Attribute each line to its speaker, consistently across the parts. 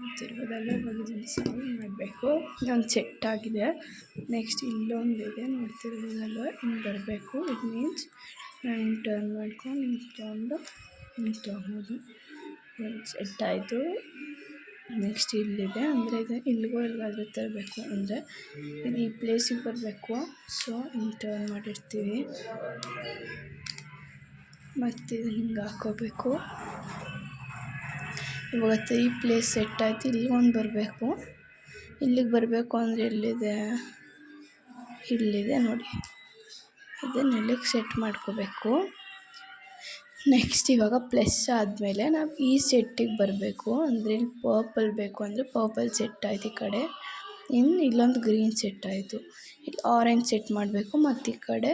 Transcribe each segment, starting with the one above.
Speaker 1: ನೋಡ್ತಿರ್ಬೋದಲ್ಲ ಇವಾಗ ಇದನ್ನು ಸಾಲ್ವ್ ಮಾಡಬೇಕು. ಇದೊಂದು ಸೆಟ್ ಆಗಿದೆ. ನೆಕ್ಸ್ಟ್ ಇಲ್ಲೊಂದು ಇದೆ. ನೋಡ್ತಿರ್ಬೋದಲ್ಲ ಹಿಂಗೆ ಬರಬೇಕು. ಇಟ್ ಮೀನ್ಸ್ ನಾನು ಟರ್ನ್ ಮಾಡ್ಕೊಂಡು ಹಿಂಗೆ ತೊಗೊಂಡು ಹಿಂಗೆ ತೊಗೊಬೋದು ಒಂದು ಸೆಟ್ ಆಯಿತು. ನೆಕ್ಸ್ಟ್ ಇಲ್ಲಿದೆ. ಅಂದರೆ ಇದು ಇಲ್ಲಿಗೋ ಎಲ್ಲಿಗಾದ್ರೂ ತರಬೇಕು ಅಂದರೆ ಇದು ಈ ಪ್ಲೇಸಿಗೆ ಬರಬೇಕು. ಸೊ ಹಿಂಗೆ ಟರ್ನ್ ಮಾಡಿರ್ತೀವಿ. ಮತ್ತು ಇದು ಹಿಂಗೆ ಹಾಕ್ಕೋಬೇಕು ಇವಾಗ ಈ ಪ್ಲೇಸ್ ಸೆಟ್ ಆಯಿತು. ಇಲ್ಲಿಗೆ ಒಂದು ಬರಬೇಕು. ಇಲ್ಲಿಗೆ ಬರಬೇಕು ಅಂದರೆ ಎಲ್ಲಿದೆ? ಇಲ್ಲಿದೆ ನೋಡಿ. ಇದನ್ನ ಇಲ್ಲಿಗೆ ಸೆಟ್ ಮಾಡ್ಕೋಬೇಕು. ನೆಕ್ಸ್ಟ್ ಇವಾಗ ಪ್ಲಸ್ ಆದಮೇಲೆ ನಾವು ಈ ಸೆಟ್ಟಿಗೆ ಬರಬೇಕು. ಅಂದರೆ ಇಲ್ಲಿ ಪರ್ಪಲ್ ಬೇಕು ಅಂದರೆ ಪರ್ಪಲ್ ಸೆಟ್ ಆಯ್ತು ಈ ಕಡೆ. ಇನ್ನು ಇಲ್ಲೊಂದು ಗ್ರೀನ್ ಸೆಟ್ ಆಯಿತು. ಇಲ್ಲಿ ಆರೆಂಜ್ ಸೆಟ್ ಮಾಡಬೇಕು. ಮತ್ತು ಈ ಕಡೆ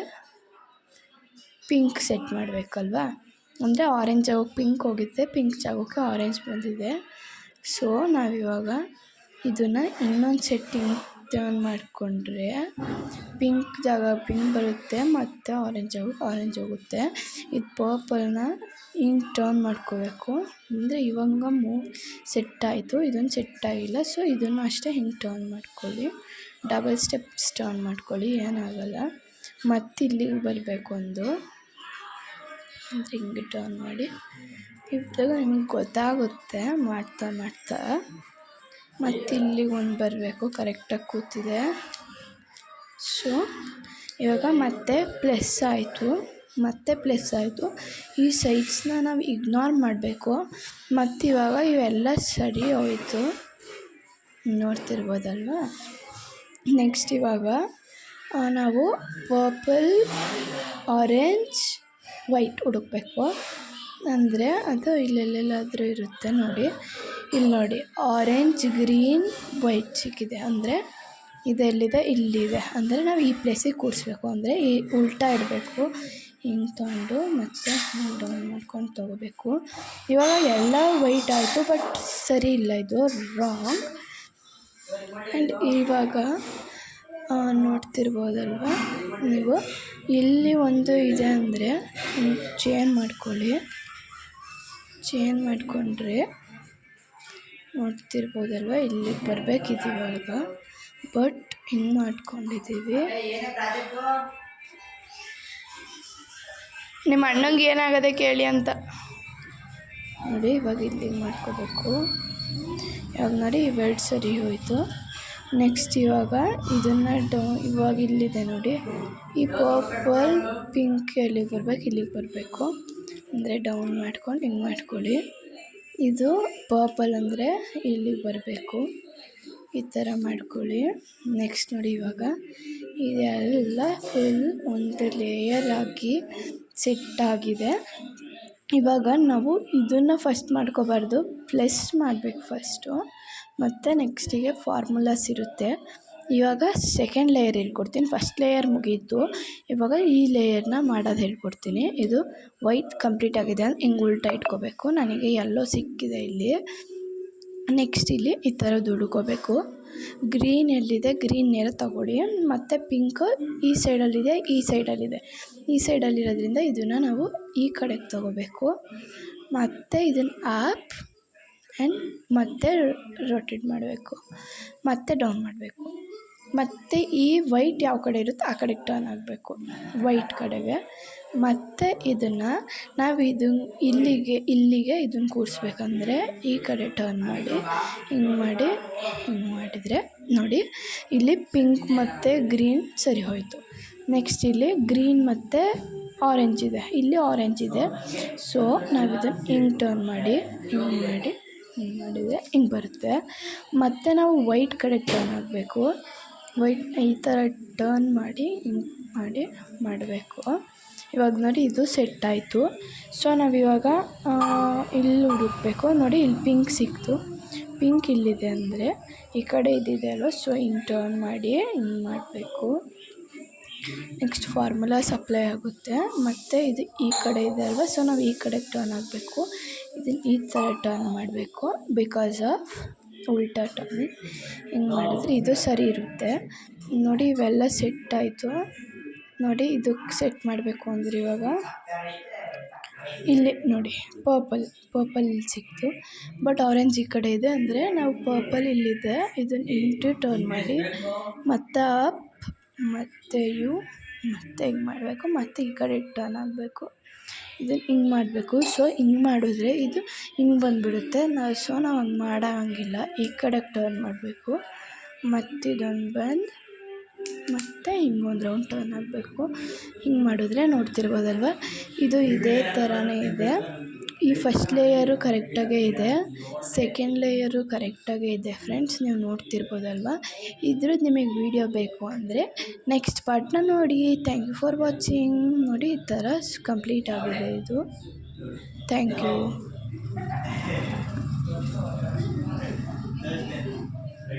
Speaker 1: ಪಿಂಕ್ ಸೆಟ್ ಮಾಡಬೇಕಲ್ವಾ? ಅಂದರೆ ಆರೆಂಜ್ ಜಾಗಕ್ಕೆ ಪಿಂಕ್ ಹೋಗಿದ್ದೆ ಪಿಂಕ್ ಜಾಗಕ್ಕೆ ಆರೆಂಜ್ ಬಂದಿದೆ. ಸೊ ನಾವಿವಾಗ ಇದನ್ನು ಇನ್ನೊಂದು ಸೆಟ್ಟಿಂಗ್ ಟರ್ನ್ ಮಾಡಿಕೊಂಡ್ರೆ ಪಿಂಕ್ ಜಾಗ ಪಿಂಕ್ ಬರುತ್ತೆ ಮತ್ತು ಆರೆಂಜ್ ಜಾಗಕ್ಕೆ ಆರೆಂಜ್ ಹೋಗುತ್ತೆ. ಇದು ಪರ್ಪಲ್ನ ಹಿಂಗೆ ಟರ್ನ್ ಮಾಡ್ಕೋಬೇಕು. ಅಂದರೆ ಇವಾಗ ಮೂ ಸೆಟ್ ಆಯಿತು. ಇದೊಂದು ಸೆಟ್ ಆಗಿಲ್ಲ. ಸೊ ಇದನ್ನು ಅಷ್ಟೇ ಹಿಂಗೆ ಟರ್ನ್ ಮಾಡ್ಕೊಳ್ಳಿ. ಡಬಲ್ ಸ್ಟೆಪ್ಸ್ ಟರ್ನ್ ಮಾಡ್ಕೊಳ್ಳಿ. ಏನಾಗಲ್ಲ. ಮತ್ತು ಇಲ್ಲಿಗೆ ಬರಬೇಕು ಒಂದು. ಅಂತ ಟರ್ನ್ ಮಾಡಿ ಇವಾಗ ನಿಮಗೆ ಗೊತ್ತಾಗುತ್ತೆ ಮಾಡ್ತಾ ಮಾಡ್ತಾ. ಮತ್ತು ಇಲ್ಲಿಗೆ ಒಂದು ಬರಬೇಕು ಕರೆಕ್ಟಾಗಿ ಕೂತಿದೆ. ಸೊ ಇವಾಗ ಮತ್ತೆ ಪ್ಲಸ್ ಆಯಿತು. ಮತ್ತೆ ಪ್ಲಸ್ ಆಯಿತು. ಈ ಸೈಡ್ಸ್ನ ನಾವು ಇಗ್ನೋರ್ ಮಾಡಬೇಕು. ಮತ್ತು ಇವಾಗ ಇವೆಲ್ಲ ಸರಿ ಹೋಯಿತು. ನೋಡ್ತಿರ್ಬೋದಲ್ವಾ? ನೆಕ್ಸ್ಟ್ ಇವಾಗ ನಾವು ಪರ್ಪಲ್ ಆರೆಂಜ್ ವೈಟ್ ಹುಡುಕಬೇಕು. ಅಂದರೆ ಅದು ಇಲ್ಲೆಲ್ಲೆಲ್ಲಾದರೂ ಇರುತ್ತೆ ನೋಡಿ. ಇಲ್ಲಿ ನೋಡಿ ಆರೆಂಜ್ ಗ್ರೀನ್ ವೈಟ್ ಸಿಕ್ಕಿದೆ ಅಂದರೆ ಇದೆಲ್ಲಿದೆ ಇಲ್ಲಿದೆ. ಅಂದರೆ ನಾವು ಈ ಪ್ಲೇಸಿಗೆ ಕೂರಿಸ್ಬೇಕು. ಅಂದರೆ ಈ ಉಲ್ಟಾ ಇಡಬೇಕು. ಹಿಂಗೆ ತೊಗೊಂಡು ಮತ್ತು ಡೌನ್ ಮಾಡ್ಕೊಂಡು ತೊಗೋಬೇಕು. ಇವಾಗ ಎಲ್ಲ ವೈಟ್ ಆಯಿತು ಬಟ್ ಸರಿ ಇಲ್ಲ. ಇದು ರಾಂಗ್ ಆ್ಯಂಡ್ ಇವಾಗ ನೋಡ್ತಿರ್ಬೋದಲ್ವ? ನೀವು ಇಲ್ಲಿ ಒಂದು ಇದೆ ಅಂದರೆ ಚೇನ್ ಮಾಡ್ಕೊಳ್ಳಿ. ಚೇನ್ ಮಾಡಿಕೊಂಡ್ರೆ ನೋಡ್ತಿರ್ಬೋದಲ್ವ? ಇಲ್ಲಿಗೆ ಬರಬೇಕಿದೆ ಇವಾಗ ಬಟ್ ಹಿಂಗೆ ಮಾಡ್ಕೊಂಡಿದ್ದೀವಿ. ನಿಮ್ಮ ಅಣ್ಣಂಗೆ ಏನಾಗದೆ ಕೇಳಿ ಅಂತ. ನೋಡಿ ಇವಾಗ ಇಲ್ಲಿಗೆ ಮಾಡ್ಕೋಬೇಕು. ಇವಾಗ ನೋಡಿ ಇವೆರಡು ಸರಿ ಹೋಯಿತು. ನೆಕ್ಸ್ಟ್ ಇವಾಗ ಇದನ್ನು ಡೌ, ಇವಾಗ ಇಲ್ಲಿದೆ ನೋಡಿ. ಈ ಪರ್ಪಲ್, ಪಿಂಕ್ ಎಲ್ಲಿಗೆ ಬರ್ಬೇಕು, ಇಲ್ಲಿಗೆ ಬರಬೇಕು. ಅಂದರೆ ಡೌನ್ ಮಾಡ್ಕೊಂಡು ಹಿಂಗೆ ಮಾಡ್ಕೊಳ್ಳಿ. ಇದು ಪರ್ಪಲ್ ಅಂದರೆ ಇಲ್ಲಿಗೆ ಬರಬೇಕು. ಈ ಥರ ಮಾಡ್ಕೊಳ್ಳಿ. ನೆಕ್ಸ್ಟ್ ನೋಡಿ ಇವಾಗ. ಇದೆಲ್ಲ ಫುಲ್ ಒಂದು ಲೇಯರ್ ಆಗಿ ಸೆಟ್ ಇವಾಗ ನಾವು ಇದನ್ನು ಫಸ್ಟ್ ಮಾಡ್ಕೋಬಾರ್ದು. ಪ್ಲಸ್ ಮಾಡಬೇಕು ಫಸ್ಟು ಮತ್ತು ನೆಕ್ಸ್ಟಿಗೆ ಫಾರ್ಮುಲಾಸ್ ಇರುತ್ತೆ. ಇವಾಗ ಸೆಕೆಂಡ್ ಲೇಯರ್ ಹೇಳ್ಕೊಡ್ತೀನಿ. ಫಸ್ಟ್ ಲೇಯರ್ ಮುಗೀತು. ಇವಾಗ ಈ ಲೇಯರ್ನ ಮಾಡೋದು ಹೇಳ್ಕೊಡ್ತೀನಿ. ಇದು ವೈಟ್ ಕಂಪ್ಲೀಟ್ ಆಗಿದೆ ಅಂದ್ರೆ ಹಿಂಗೆ ಉಲ್ಟಾ ಇಟ್ಕೋಬೇಕು. ನನಗೆ ಎಲ್ಲೋ ಸಿಕ್ಕಿದೆ ಇಲ್ಲಿ. ನೆಕ್ಸ್ಟ್ ಇಲ್ಲಿ ಈ ಥರ ದುಡ್ಕೋಬೇಕು ಗ್ರೀನ್ ಎಲ್ಲಿದೆ ಗ್ರೀನ್ ನೇರ ತಗೊಳ್ಳಿ. ಮತ್ತು ಪಿಂಕ್ ಈ ಸೈಡಲ್ಲಿದೆ ಈ ಸೈಡಲ್ಲಿದೆ ಈ ಸೈಡಲ್ಲಿರೋದ್ರಿಂದ ಇದನ್ನು ನಾವು ಈ ಕಡೆಗೆ ತಗೋಬೇಕು. ಮತ್ತು ಇದನ್ನು ಆಪ್ ಆ್ಯಂಡ್ ಮತ್ತೆ ರೊಟೇಟ್ ಮಾಡಬೇಕು. ಮತ್ತೆ ಡೌನ್ ಮಾಡಬೇಕು. ಮತ್ತು ಈ ವೈಟ್ ಯಾವ ಕಡೆ ಇರುತ್ತೆ ಆ ಕಡೆಗೆ ಟರ್ನ್ ಆಗಬೇಕು. ವೈಟ್ ಕಡೆಗೆ. ಮತ್ತು ಇದನ್ನು ನಾವು ಇದು ಇಲ್ಲಿಗೆ ಇಲ್ಲಿಗೆ ಇದನ್ನು ಕೂರಿಸ್ಬೇಕಂದ್ರೆ ಈ ಕಡೆ ಟರ್ನ್ ಮಾಡಿ, ಹಿಂಗೆ ಮಾಡಿ, ಹಿಂಗೆ ಮಾಡಿದರೆ ನೋಡಿ ಇಲ್ಲಿ ಪಿಂಕ್ ಮತ್ತು ಗ್ರೀನ್ ಸರಿ ಹೋಯಿತು. ನೆಕ್ಸ್ಟ್ ಇಲ್ಲಿ ಗ್ರೀನ್ ಮತ್ತು ಆರೆಂಜ್ ಇದೆ. ಇಲ್ಲಿ ಆರೆಂಜ್ ಇದೆ. ಸೊ ನಾವು ಇದನ್ನು ಹಿಂಗೆ ಟರ್ನ್ ಮಾಡಿ, ಹಿಂಗೆ ಮಾಡಿ, ಹಿಂಗೆ ಮಾಡಿದರೆ ಹಿಂಗೆ ಬರುತ್ತೆ. ಮತ್ತು ನಾವು ವೈಟ್ ಕಡೆ ಟರ್ನ್ ಆಗಬೇಕು. ವೈಟ್ ಈ ಥರ ಟರ್ನ್ ಮಾಡಿ, ಹಿಂಗೆ ಮಾಡಿ ಮಾಡಬೇಕು. ಇವಾಗ ನೋಡಿ ಇದು ಸೆಟ್ ಆಯಿತು. ಸೊ ನಾವಿವಾಗ ಇಲ್ಲಿ ಹುಡುಕ್ಬೇಕು. ನೋಡಿ ಇಲ್ಲಿ ಪಿಂಕ್ ಸಿಕ್ತು. ಪಿಂಕ್ ಇಲ್ಲಿದೆ ಅಂದರೆ ಈ ಕಡೆ ಇದಿದೆ ಅಲ್ವ? ಸೊ ಹಿಂಗೆ ಟರ್ನ್ ಮಾಡಿ ಹಿಂಗೆ ಮಾಡಬೇಕು. ನೆಕ್ಸ್ಟ್ ಫಾರ್ಮುಲಾ ಸಪ್ಲೈ ಆಗುತ್ತೆ. ಮತ್ತು ಇದು ಈ ಕಡೆ ಇದೆ ಅಲ್ವ? ಸೊ ನಾವು ಈ ಕಡೆಗೆ ಟರ್ನ್ ಆಗಬೇಕು. ಇದನ್ನು ಈ ಥರ ಟರ್ನ್ ಮಾಡಬೇಕು. ಬಿಕಾಸ್ ಆಫ್ ಉಲ್ಟಾ ಟರ್ನ್ ಹಿಂಗೆ ಮಾಡಿದ್ರೆ ಇದು ಸರಿ ಇರುತ್ತೆ. ನೋಡಿ ಇವೆಲ್ಲ ಸೆಟ್ ಆಯಿತು. ನೋಡಿ ಇದಕ್ಕೆ ಸೆಟ್ ಮಾಡಬೇಕು ಅಂದರೆ ಇವಾಗ ಇಲ್ಲಿ ನೋಡಿ ಪರ್ಪಲ್ ಪರ್ಪಲ್ ಸಿಕ್ತು. ಬಟ್ ಆರೆಂಜ್ ಈ ಕಡೆ ಇದೆ ಅಂದರೆ ನಾವು ಪರ್ಪಲ್ ಇಲ್ಲಿದೆ. ಇದನ್ನು ಇಂಟು ಟರ್ನ್ ಮಾಡಿ ಮತ್ತೆ ಅಪ್ ಮತ್ತು ಯು ಮತ್ತೆ ಹಿಂಗೆ ಮಾಡಬೇಕು? ಮತ್ತೆ ಈ ಕಡೆ ಟರ್ನ್ ಆಗಬೇಕು. ಇದನ್ನು ಹಿಂಗೆ ಮಾಡಬೇಕು. ಸೊ ಹಿಂಗೆ ಮಾಡಿದ್ರೆ ಇದು ಹಿಂಗೆ ಬಂದುಬಿಡುತ್ತೆ. ನಾವು ಸೊ ನಾವು ಹಂಗೆ ಮಾಡೋ ಹಂಗಿಲ್ಲ. ಈ ಕಡೆ ಟರ್ನ್ ಮಾಡಬೇಕು. ಮತ್ತು ಇದೊಂದು ಬಂದು, ಮತ್ತು ಹಿಂಗೆ ಒಂದು ರೌಂಡ್ ಟರ್ನ್ ಆಗಬೇಕು. ಹಿಂಗೆ ಮಾಡಿದ್ರೆ ನೋಡ್ತಿರ್ಬೋದಲ್ವ? ಇದು ಇದೇ ಥರನೇ ಇದೆ. ಈ ಫಸ್ಟ್ ಲೇಯರು ಕರೆಕ್ಟಾಗೇ ಇದೆ ಸೆಕೆಂಡ್ ಲೇಯರು ಕರೆಕ್ಟಾಗೇ ಇದೆ ಫ್ರೆಂಡ್ಸ್ ನೀವು ನೋಡ್ತಿರ್ಬೋದಲ್ವ? ಇದ್ರದ್ದು ನಿಮಗೆ ವೀಡಿಯೋ ಬೇಕು ಅಂದರೆ ನೆಕ್ಸ್ಟ್ ಪಾರ್ಟ್ನ ನೋಡಿ. ಥ್ಯಾಂಕ್ ಯು ಫಾರ್ ವಾಚಿಂಗ್ ನೋಡಿ, ಈ ಥರ ಕಂಪ್ಲೀಟ್ ಆಗಿದೆ ಇದು. Thank you